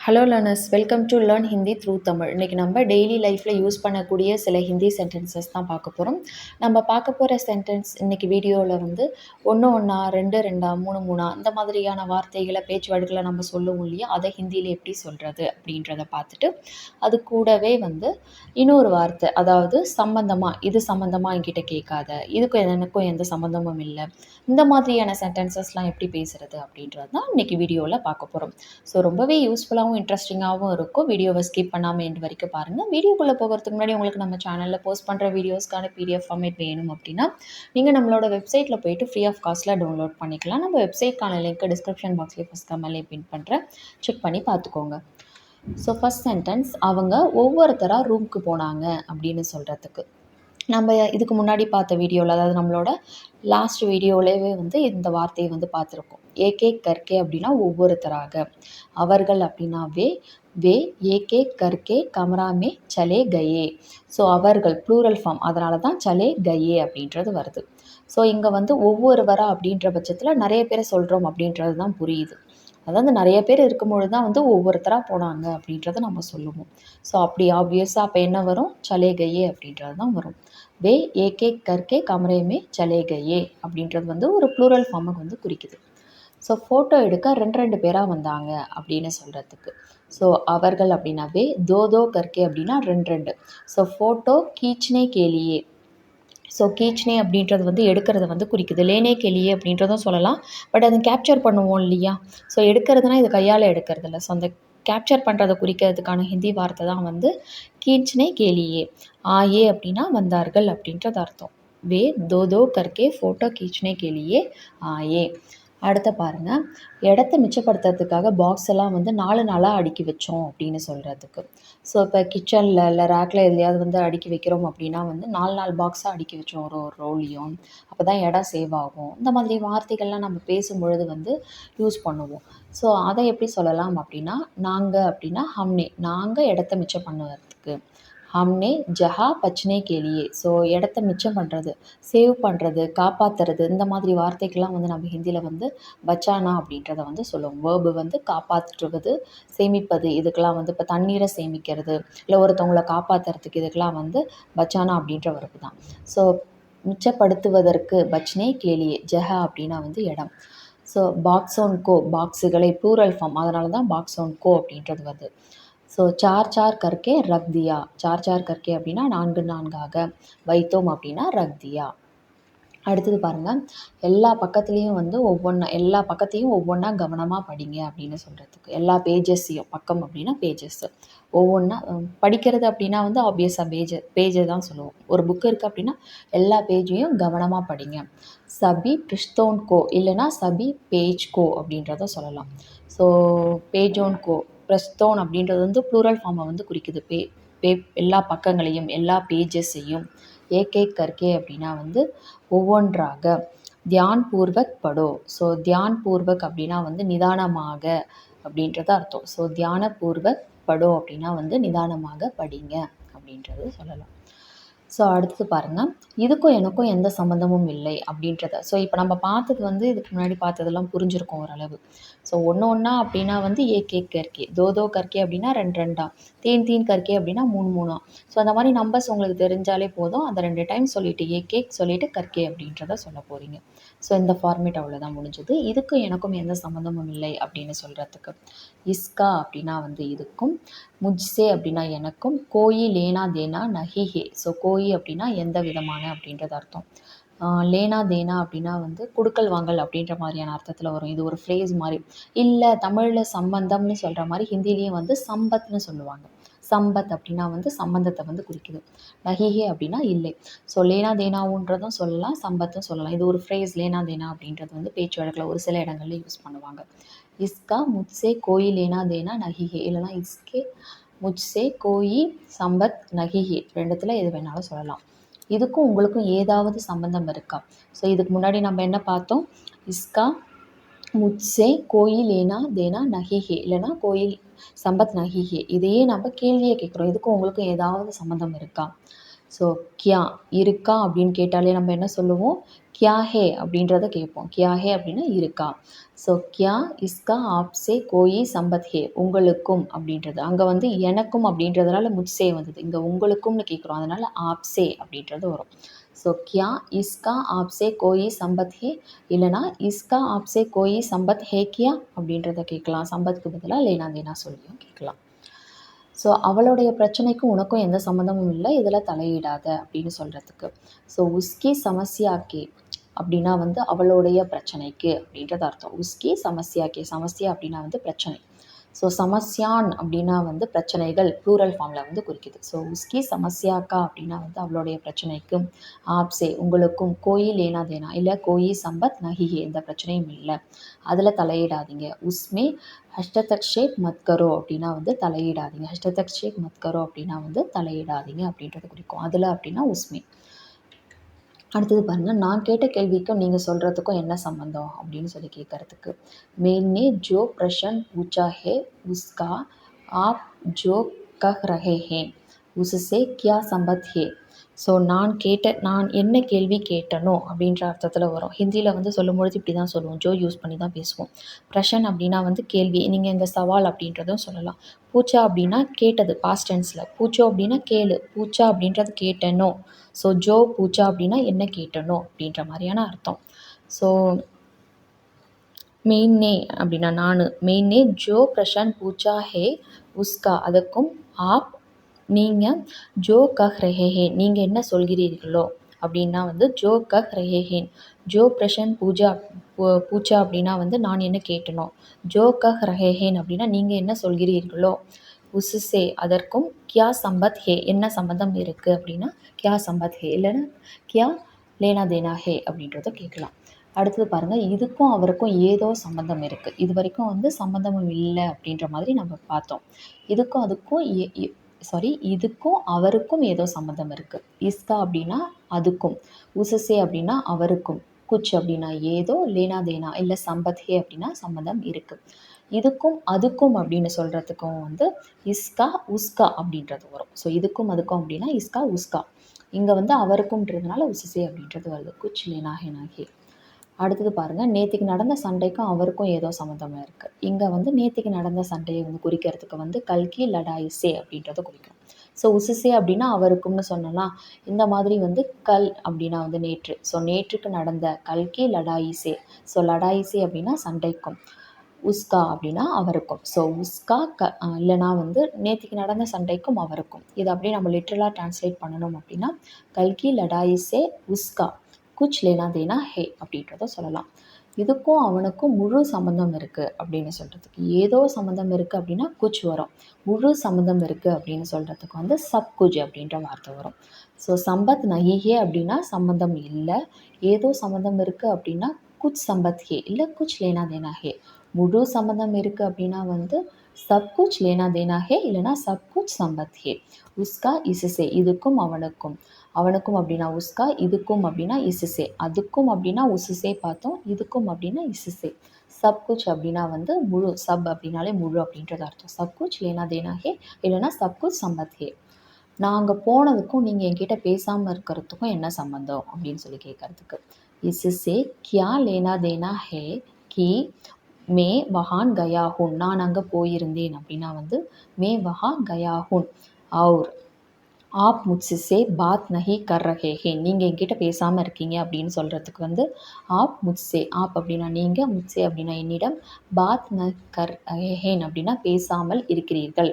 Hello learners welcome to learn Hindi through Tamil இன்றைக்கி நம்ம daily லைஃப்பில் யூஸ் பண்ணக்கூடிய சில ஹிந்தி சென்டென்சஸ் தான் பார்க்க போகிறோம் நம்ம பார்க்க போகிற சென்டென்ஸ் இன்றைக்கி வீடியோவில் வந்து ஒன்று ஒன்றா ரெண்டு ரெண்டா மூணு மூணா இந்த மாதிரியான வார்த்தைகளை பேச்சு வழக்கில் நம்ம சொல்லுவோம் இல்லையா? அதை ஹிந்தியில் எப்படி சொல்கிறது அப்படின்றத பார்த்துட்டு அது கூடவே வந்து இன்னொரு வார்த்தை அதாவது சம்மந்தமாக இது சம்மந்தமாக என்கிட்ட கேட்காத இதுக்கும் எனக்கும் எந்த சம்மந்தமும் இல்லை இந்த மாதிரியான சென்டென்சஸ்லாம் எப்படி பேசுகிறது அப்படின்றது தான் இன்றைக்கி வீடியோவில் பார்க்க போகிறோம் ஸோ ரொம்பவே யூஸ்ஃபுல்லாகவும் இன்ட்ரெஸ்டிங்காகவும் இருக்கும். வீடியோவை ஸ்கிப் பண்ணாமல் எண்டு வரைக்கும் பாருங்கள் வீடியோக்குள்ளே போகிறதுக்கு முன்னாடி உங்களுக்கு நம்ம சேனலில் போஸ்ட் பண்ணுற வீடியோஸ்க்கான பிடிஎஃப் ஃபார்மேட் வேணும் அப்படின்னா நீங்கள் நம்மளோட வெப்சைட்டில் போயிட்டு ஃப்ரீ ஆஃப் காஸ்ட்டில் டவுன்லோட் பண்ணிக்கலாம். நம்ம வெப்சைட்கான லிங்க் டிஸ்கிரிப்ஷன் பாக்ஸ்லேயே ஃபஸ்ட் கமெண்ட்லேயே பின் பண்ணுறேன் செக் பண்ணி பார்த்துக்கோங்க. ஸோ ஃபஸ்ட் சென்டென்ஸ் அவங்க ஒவ்வொருத்தராக ரூம்க்கு போனாங்க அப்படின்னு சொல்கிறதுக்கு நம்ம இதுக்கு முன்னாடி பார்த்த வீடியோவில் அதாவது நம்மளோட லாஸ்ட் வீடியோவிலேயே வந்து இந்த வார்த்தையை வந்து பார்த்துருக்கோம். ஏகே கற்கே அப்படின்னா ஒவ்வொருத்தராக. அவர்கள் அப்படின்னா வே வே ஏகே கற்கே கமராமே சலே கயே. ஸோ அவர்கள் ப்ளூரல் ஃபார்ம் அதனால தான் சலே கயே அப்படின்றது வருது. ஸோ இங்கே வந்து ஒவ்வொருவரா அப்படின்ற பட்சத்தில் நிறைய பேரை சொல்கிறோம் அப்படின்றது தான் புரியுது. அதாவது நிறைய பேர் இருக்கும்பொழுது தான் வந்து ஒவ்வொருத்தராக போனாங்க அப்படின்றத நம்ம சொல்லுவோம். ஸோ அப்படி ஆப்வியஸாக அப்போ என்ன வரும்? சலே கயே அப்படின்றது தான் வரும். வே ஏகே கற்கே கமரேமே சலே கயே அப்படின்றது வந்து ஒரு ப்ளூரல் ஃபார்முக்கு வந்து குறிக்குது. ஸோ ஃபோட்டோ எடுக்க ரெண்டு ரெண்டு பேராக வந்தாங்க அப்படின்னு சொல்கிறதுக்கு ஸோ அவர்கள் அப்படின்னாவே தோ தோ கற்கே அப்படின்னா ரெண்டு ரெண்டு. ஸோ ஃபோட்டோ கீச்னே கேலியே ஸோ கீச்னே அப்படின்றது வந்து எடுக்கிறத வந்து குறிக்குது. லேனே கெளியே அப்படின்றதும் சொல்லலாம். பட் அதை கேப்சர் பண்ணுவோம் இல்லையா? ஸோ எடுக்கிறதுனா இது கையால் எடுக்கிறது இல்லை ஸோ அந்த கேப்சர் பண்ணுறதை குறிக்கிறதுக்கான ஹிந்தி வார்த்தை தான் வந்து கீச்னே கேலியே ஆயே அப்படின்னா வந்தார்கள் அப்படின்றது அர்த்தம். வே தோ தோ கற்கே ஃபோட்டோ கீச்னே கேலியே ஆயே. அடுத்த பாருங்கள் இடத்த மிச்சப்படுத்துறதுக்காக பாக்ஸ் எல்லாம் வந்து நாலு நாளாக அடுக்கி வச்சோம் அப்படின்னு சொல்கிறதுக்கு ஸோ இப்போ கிச்சனில் இல்லை ரேக்கில் எதுலையாவது வந்து அடுக்கி வைக்கிறோம் அப்படின்னா வந்து நாலு நாலு பாக்ஸாக அடுக்கி வச்சோம். ஒரு ஒரு ரோலையும். அப்போ தான் இடம் சேவ் ஆகும். இந்த மாதிரி வார்த்தைகள்லாம் நம்ம பேசும்பொழுது வந்து யூஸ் பண்ணுவோம். ஸோ அதை எப்படி சொல்லலாம் அப்படின்னா நாங்கள் அப்படின்னா ஹம்னே நாங்கள் இடத்த மிச்சம் பண்ணுவதுக்கு ஹம்னே ஜஹா பச்னே கேலியே ஸோ இடத்த மிச்சம் பண்ணுறது சேவ் பண்ணுறது காப்பாற்றுறது இந்த மாதிரி வார்த்தைக்கெல்லாம் வந்து நம்ம ஹிந்தியில் வந்து பச்சானா அப்படின்றத வந்து சொல்லுவோம். வேர்பு வந்து காப்பாற்றுவது சேமிப்பது இதுக்கெல்லாம் வந்து இப்போ தண்ணீரை சேமிக்கிறது இல்லை ஒருத்தவங்களை காப்பாற்றுறதுக்கு இதுக்கெல்லாம் வந்து பச்சானா அப்படின்ற வரப்பு தான். ஸோ மிச்சப்படுத்துவதற்கு பச்னே கேலியே ஜஹா அப்படின்னா வந்து இடம். ஸோ பாக்ஸ் ஓன் கோ பாக்ஸுகளை ப்ளூரல் ஃபார்ம் அதனால தான் பாக்ஸ் ஓன் கோ அப்படின்றது வருது. ஸோ சார் சார் கற்கே ரக் தியா சார் சார் கற்கே அப்படின்னா நான்கு நான்காக. வைத்தோம் அப்படின்னா ரக் தியா அடுத்தது பாருங்கள் எல்லா பக்கத்துலேயும் வந்து ஒவ்வொன்றா எல்லா பக்கத்தையும் ஒவ்வொன்றா கவனமாக படிங்க அப்படின்னு சொல்கிறதுக்கு எல்லா பேஜஸையும் பக்கம் அப்படின்னா பேஜஸ் ஒவ்வொன்றா படிக்கிறது அப்படின்னா வந்து ஆப்வியஸாக பேஜ பேஜை தான் சொல்லுவோம். ஒரு புக்கு இருக்குது அப்படின்னா எல்லா பேஜையும் கவனமாக படிங்க. சபி பிரிஸ்தோன் கோ இல்லைனா சபி பேஜ் கோ அப்படின்றத சொல்லலாம். ஸோ பேஜோன் கோ. பிரஸ்தோன் அப்படின்றது வந்து ப்ளூரல் ஃபார்மை வந்து குறிக்குது. பே பே எல்லா பக்கங்களையும் எல்லா பேஜஸையும் ஏகே கற்கே அப்படின்னா வந்து ஒவ்வொன்றாக. தியான் பூர்வக் படோ ஸோ தியான் பூர்வக் அப்படின்னா வந்து நிதானமாக அப்படின்றது அர்த்தம். ஸோ தியான பூர்வக் படோ அப்படின்னா வந்து நிதானமாக படிங்க அப்படின்றது சொல்லலாம். ஸோ அடுத்தது பாருங்கள் இதுக்கும் எனக்கும் எந்த சம்மந்தமும் இல்லை அப்படின்றத. ஸோ இப்போ நம்ம பார்த்தது வந்து இதுக்கு முன்னாடி பார்த்ததெல்லாம் புரிஞ்சிருக்கும் ஓரளவு. ஸோ ஒன்று ஒன்றா அப்படின்னா வந்து ஏ கே கற்கே. தோ தோ கற்கே அப்படின்னா ரெண்டு ரெண்டா. தீன் தீன் கற்கே அப்படின்னா மூணு மூணா. ஸோ அந்த மாதிரி நம்பர்ஸ் உங்களுக்கு தெரிஞ்சாலே போதும். அந்த ரெண்டு டைம் சொல்லிவிட்டு ஏ கேக் சொல்லிவிட்டு கற்கே அப்படின்றத சொல்ல போகிறீங்க ஸோ இந்த ஃபார்மேட் அவ்வளோதான் முடிஞ்சது. இதுக்கும் எனக்கும் எந்த சம்மந்தமும் இல்லை அப்படின்னு சொல்கிறதுக்கு இஸ்கா அப்படின்னா வந்து இதுக்கும் முஜ்சே அப்படின்னா எனக்கும் கோயி லேனா தேனா நஹிஹே. ஸோ கோயி அப்படின்னா எந்த விதமான அப்படின்றது அர்த்தம். லேனா தேனா அப்படின்னா வந்து குடுக்கல் வாங்கல் அப்படின்ற மாதிரியான அர்த்தத்தில் வரும். இது ஒரு ஃப்ரேஸ் மாதிரி. இல்லை தமிழில் சம்பந்தம்னு சொல்கிற மாதிரி ஹிந்திலேயும் வந்து சம்பத்னு சொல்லுவாங்க. சம்பத் அப்படின்னா வந்து சம்பந்தத்தை வந்து குறிக்குது. நஹிஹே அப்படின்னா இல்லை. ஸோ லேனா தேனாவுன்றதும் சொல்லலாம் சம்பத்தும் சொல்லலாம். இது ஒரு ஃப்ரேஸ் லேனா தேனா அப்படின்றது வந்து பேச்சு வழக்கில் ஒரு சில இடங்களில் யூஸ் பண்ணுவாங்க. இஸ்கா முத்ஸே கோயி லேனா தேனா நஹிஹே. இல்லைனா இஸ்கே முஜ்சே கோயி சம்பத் நகிஹே ரெண்டுத்தில் எது வேணாலும் சொல்லலாம். இதுக்கும் உங்களுக்கும் ஏதாவது சம்மந்தம் இருக்கா? ஸோ இதுக்கு முன்னாடி நம்ம என்ன பார்த்தோம்? இஸ்கா முச்சே கோயில் ஏனா தேனா நகிஹே இல்லைனா கோயில் சம்பத் நகிஹே இதையே நம்ம கேள்வியை கேட்குறோம். இதுக்கும் உங்களுக்கும் ஏதாவது சம்மந்தம் இருக்கா? ஸோ கியா இருக்கா அப்படின்னு கேட்டாலே நம்ம என்ன சொல்லுவோம்? கியா ஹே அப்படின்றத கேட்போம். கியா ஹே அப்படின்னா இருக்கா. ஸோ கியா இஸ்கா ஆப்சே கோயி சம்பத் ஹே உங்களுக்கும் அப்படின்றது. அங்கே வந்து எனக்கும் அப்படின்றதுனால முச்சே வந்தது. இங்கே உங்களுக்கும்னு கேட்குறோம். அதனால் ஆப்சே அப்படின்றது வரும். ஸோ கியா இஸ்கா ஆப்சே கோயி சம்பத் ஹே இல்லைனா இஸ்கா ஆப்சே கோயி சம்பத் ஹே கியா அப்படின்றத கேட்கலாம். சம்பத்துக்கு பதிலாக லேனா தேனா சொல்லியும் கேட்கலாம். ஸோ அவளுடைய பிரச்சனைக்கும் உனக்கும் எந்த சம்மந்தமும் இல்லை. இதில் தலையிடாத அப்படின்னு சொல்கிறதுக்கு ஸோ உஸ்கி சமஸ்யாக்கே அப்படின்னா வந்து அவளுடைய பிரச்சனைக்கு அப்படின்றது அர்த்தம். உஸ்கி சமஸ்யாக்கே சமஸ்யா அப்படின்னா வந்து பிரச்சனை. ஸோ சமஸ்யான் அப்படின்னா வந்து பிரச்சனைகள் ப்ளூரல் ஃபார்மில் வந்து குறிக்குது. ஸோ உஸ்கி சமஸ்யாக்கா அப்படின்னா வந்து அவளுடைய பிரச்சனைக்கும் ஆப்சே உங்களுக்கும் கோயில் ஏனா தேனா இல்லை கோயி சம்பத் நகிகே எந்த பிரச்சனையும் இல்லை. அதில் தலையிடாதீங்க. உஸ்மே ஹஷ்டதக்ஷேப் மத்கரோ அப்படின்னா வந்து தலையிடாதீங்க. ஹஷ்டதக்ஷேப் மத்கரோ அப்படின்னா வந்து தலையிடாதீங்க அப்படின்றது குறிக்கும். அதில் அப்படின்னா உஸ்மே. அடுத்தது பாருங்கள் நான் கேட்ட கேள்விக்கும் நீங்கள் சொல்கிறதுக்கும் என்ன சம்மந்தம் அப்படின்னு சொல்லி கேட்குறதுக்கு மேன்னே ஜோ பிரஷன் பூச்சா ஹே உஸ்கா ஆப் ஜோ கஹ் ரஹே ஹே உஸ்ஸே கியா சம்பத் ஹே. ஸோ நான் கேட்ட நான் என்ன கேள்வி கேட்டனோ அப்படின்ற அர்த்தத்தில் வரும். ஹிந்தியில் வந்து சொல்லும்பொழுது இப்படி தான் சொல்லுவோம். ஜோ யூஸ் பண்ணி தான் பேசுவோம். பிரஷன் அப்படின்னா வந்து கேள்வி. நீங்கள் இங்கே சவால் அப்படின்றதும் சொல்லலாம். பூச்சா அப்படின்னா கேட்டது பாஸ்ட் டென்ஸில் பூச்சோ அப்படின்னா கேளு. பூச்சா அப்படின்றது கேட்டனோ? ஸோ ஜோ பூச்சா அப்படின்னா என்ன கேட்டனோ? அப்படின்ற மாதிரியான அர்த்தம். ஸோ மெயின்னே அப்படின்னா நான். மெயின்னே ஜோ பிரஷன் பூச்சா ஹே உஸ்கா. அதுக்கும் ஆப் நீங்கள் ஜோ கஹ் ரஹே நீங்கள் என்ன சொல்கிறீர்களோ? அப்படின்னா வந்து ஜோ கஹ் ரஹே ஹேன் ஜோ பிரஷன் பூஜா பூ- பூச்சா அப்படின்னா வந்து நான் என்ன கேட்டனோ? ஜோ கஹ் ரஹே ஹேன் அப்படின்னா நீங்கள் என்ன சொல்கிறீர்களோ? உசுசே அதற்கும் கியா சம்பத் ஹே என்ன சம்பந்தம் இருக்குது அப்படின்னா கியா சம்பத் ஹே இல்லைன்னா கியா லேனா தேனா ஹே அப்படின்றத கேட்கலாம். அடுத்தது பாருங்கள் இதுக்கும் அவருக்கும் ஏதோ சம்மந்தம் இருக்குது இது வரைக்கும் வந்து சம்மந்தமும் இல்லை அப்படின்ற மாதிரி நம்ம பார்த்தோம். இதுக்கும் அதுக்கும் சாரி இதுக்கும் அவருக்கும் ஏதோ சம்மந்தம் இருக்குது இஸ்கா அப்படின்னா அதுக்கும். உசசே அப்படின்னா அவருக்கும். குச் அப்படின்னா ஏதோ லேனா தேனா இல்லை சம்பத் ஹே அப்படின்னா சம்மந்தம் இருக்குது இதுக்கும் அதுக்கும் அப்படின்னு சொல்கிறதுக்கும் வந்து இஸ்கா உஸ்கா அப்படின்றது வரும். ஸோ இதுக்கும் அதுக்கும் அப்படின்னா இஸ்கா உஸ்கா. இங்கே வந்து அவருக்கும்ன்றதுனால உசுசே அப்படின்றது வருது. குச் லேனா ஹேனா ஹே. அடுத்தது பாருங்கள் நேத்திக்கு நடந்த சண்டைக்கும் அவருக்கும் ஏதோ சம்மந்தமாக இருக்குது இங்கே வந்து நேத்திக்கு நடந்த சண்டையை வந்து குறிக்கிறதுக்கு வந்து கல்கி லடாயிசே அப்படின்றத குறிக்கும் ஸோ உசுசே அப்படின்னா அவருக்கும்னு சொன்னலாம் இந்த மாதிரி வந்து கல் அப்படின்னா வந்து நேற்று. ஸோ நேற்றுக்கு நடந்த கல்கி லடாயிசே ஸோ லடாயிசே அப்படின்னா சண்டைக்கும். உஸ்கா அப்படின்னா அவருக்கும். ஸோ உஸ்கா க இல்லைனா வந்து நேற்றுக்கு நடந்த சண்டைக்கும் அவருக்கும். இது அப்படியே நம்ம லிட்ரலாக ட்ரான்ஸ்லேட் பண்ணணும் அப்படின்னா கல்கி லடாயிசே உஸ்கா. குச் லேனா தேனா ஹே அப்படின்றத சொல்லலாம். இதுக்கும் அவனுக்கும் முழு சம்மந்தம் இருக்குது அப்படின்னு சொல்கிறதுக்கு ஏதோ சம்மந்தம் இருக்குது அப்படின்னா குச் வரும். முழு சம்மந்தம் இருக்குது அப்படின்னு சொல்கிறதுக்கு வந்து சப் குஜ் அப்படின்ற வார்த்தை வரும். ஸோ சம்பத் நகிஹே அப்படின்னா சம்மந்தம் இல்லை. ஏதோ சம்மந்தம் இருக்குது அப்படின்னா குச் சம்பத் ஹே இல்லை குச் லேனா தேனா ஹே. முழு சம்மந்தம் இருக்குது அப்படின்னா வந்து சப் குச் லேனா தேனா ஹே இல்லைனா சப் குச் சம்பத் ஹே. உஸ்கா இசுசே இதுக்கும் அவனுக்கும். அவனுக்கும் அப்படின்னா உஸ்கா இதுக்கும் அப்படின்னா இசுசே. அதுக்கும் அப்படின்னா உசுசே பார்த்தோம் இதுக்கும் அப்படின்னா இசுசே. சப் குச் அப்படின்னா வந்து முழு சப் அப்படின்னாலே முழு அப்படின்றது அர்த்தம். சப் குச் ஏனா தேனாகே இல்லைன்னா சப் குச் சம்பத் ஹே. நாங்கள் போனதுக்கும் நீங்கள் என்கிட்ட பேசாமல் இருக்கிறதுக்கும் என்ன சம்மந்தம் அப்படின்னு சொல்லி கேட்கறதுக்கு. இசுசே கியா லேனா தேனா ஹே கி மே வஹான் கயாஹூன் நான் அங்கே போயிருந்தேன் அப்படின்னா வந்து மே வஹான் கயாஹூன் அவுர் ஆப் முட்ஸிசே பாத் நஹி கர் ரஹே ஹே. நீங்கள் என்கிட்ட பேசாமல் இருக்கீங்க அப்படின்னு சொல்கிறதுக்கு வந்து ஆப் முட்ஸே ஆப் அப்படின்னா நீங்கள் முட்ஸே அப்படின்னா என்னிடம் பாத் ந கர் ஹேன் அப்படின்னா பேசாமல் இருக்கிறீர்கள்.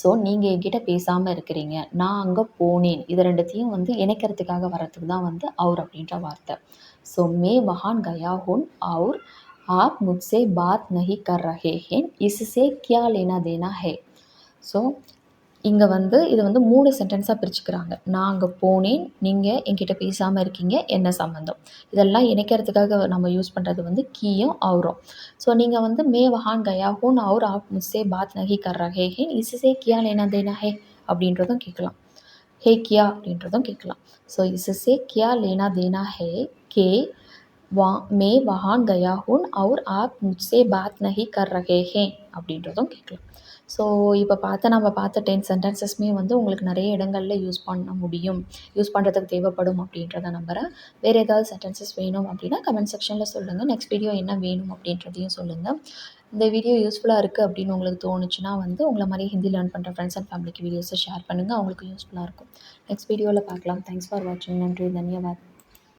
ஸோ நீங்கள் என்கிட்ட பேசாமல் இருக்கிறீங்க. நான் அங்கே போனேன். இது ரெண்டுத்தையும் வந்து இணைக்கிறதுக்காக வர்றதுக்கு தான் வந்து அவர் அப்படின்ற வார்த்தை. ஸோ மே வஹான் கயா ஹோன் அவர் ஆப் முட்ஸே பாத் நஹி கர் ரஹே ஹேன் இஸ்ஸே கியா லேனா தேனா ஹே. ஸோ இங்கே வந்து இது வந்து மூணு சென்டென்ஸாக பிரிச்சுக்கிறாங்க. நான் அங்கே போனேன் நீங்கள் என்கிட்ட பேசாமல் இருக்கீங்க என்ன சம்மந்தம் இதெல்லாம் இணைக்கிறதுக்காக நம்ம யூஸ் பண்ணுறது வந்து கீயும் அவரும் ஸோ நீங்கள் வந்து மே வஹான் கயா ஹூன் அவர் ஆப் முஸ்ஸே பாத் நகி கர் ரஹே ஹேன் இசிசே கியா லேனா தேனா ஹே? அப்படின்றதும் கேட்கலாம். ஹே கியா அப்படின்றதும் கேட்கலாம். ஸோ இசிசே கியா லேனா தேனா ஹே? கே வா மே வஹான் கயா ஹூன் அவர் ஆப் முஸ்ஸே பாத் நகி கர் ரஹே ஹே? அப்படின்றதும் கேட்கலாம். ஸோ இப்போ பார்த்த நம்ம பார்த்த டென் சென்டென்சஸ்மே வந்து உங்களுக்கு நிறைய இடங்களில் யூஸ் பண்ண முடியும். யூஸ் பண்ணுறதுக்கு தேவைப்படும் அப்படின்றத நம்புகிறேன் வேறு ஏதாவது சென்டென்சஸ் வேணும் அப்படின்னா கமெண்ட் செக்ஷனில் சொல்லுங்கள் நெக்ஸ்ட் வீடியோ என்ன வேணும் அப்படின்றதையும் சொல்லுங்கள் இந்த வீடியோ யூஸ்ஃபுல்லாக இருக்குது அப்படின்னு உங்களுக்கு தோணுச்சுன்னா வந்து உங்களை மாதிரி ஹிந்தி லேர்ன் பண்ணுற ஃப்ரெண்ட்ஸ் அண்ட் ஃபேமிலிக்கு வீடியோஸை ஷேர் பண்ணுங்கள் அவங்களுக்கு யூஸ்ஃபுல்லாக இருக்கும். நெக்ஸ்ட் வீடியோவில் பார்க்கலாம். தேங்க்ஸ் ஃபார் வாட்சிங் நன்றி. தன்யவாத்.